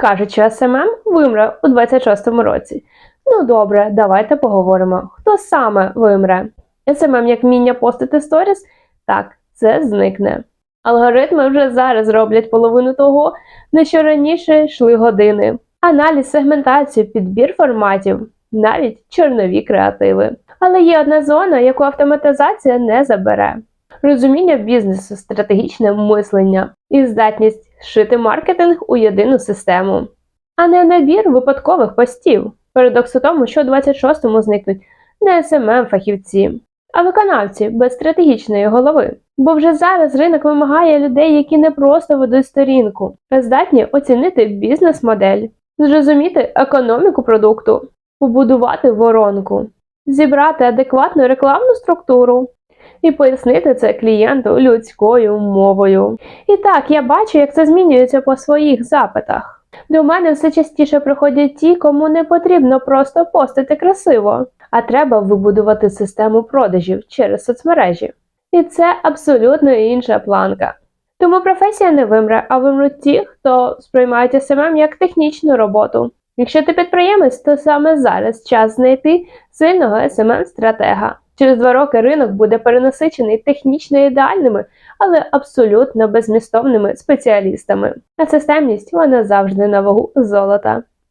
Кажуть, що СММ вимре у 26-му році. Ну добре, давайте поговоримо. Хто саме вимре? СММ як вміння постити сторіс? Так, це зникне. Алгоритми вже зараз роблять половину того, на що раніше йшли години. Аналіз, сегментацію, підбір форматів, навіть чорнові креативи. Але є одна зона, яку автоматизація не забере: розуміння бізнесу, стратегічне мислення і здатність шити маркетинг у єдину систему, а не набір випадкових постів. Парадокс у тому, що у 26-му зникнуть не СММ фахівці, а виконавці без стратегічної голови. Бо вже зараз ринок вимагає людей, які не просто ведуть сторінку, а здатні оцінити бізнес-модель, зрозуміти економіку продукту, побудувати воронку, зібрати адекватну рекламну структуру і пояснити це клієнту людською мовою. І так, я бачу, як це змінюється по своїх запитах. До мене все частіше приходять ті, кому не потрібно просто постити красиво, а треба вибудувати систему продажів через соцмережі. І це абсолютно інша планка. Тому професія не вимре, а вимруть ті, хто сприймають СММ як технічну роботу. Якщо ти підприємець, то саме зараз час знайти сильного СММ-стратега. Через два роки ринок буде перенасичений технічно ідеальними, але абсолютно безмістовними спеціалістами. А системність вона завжди на вагу золота.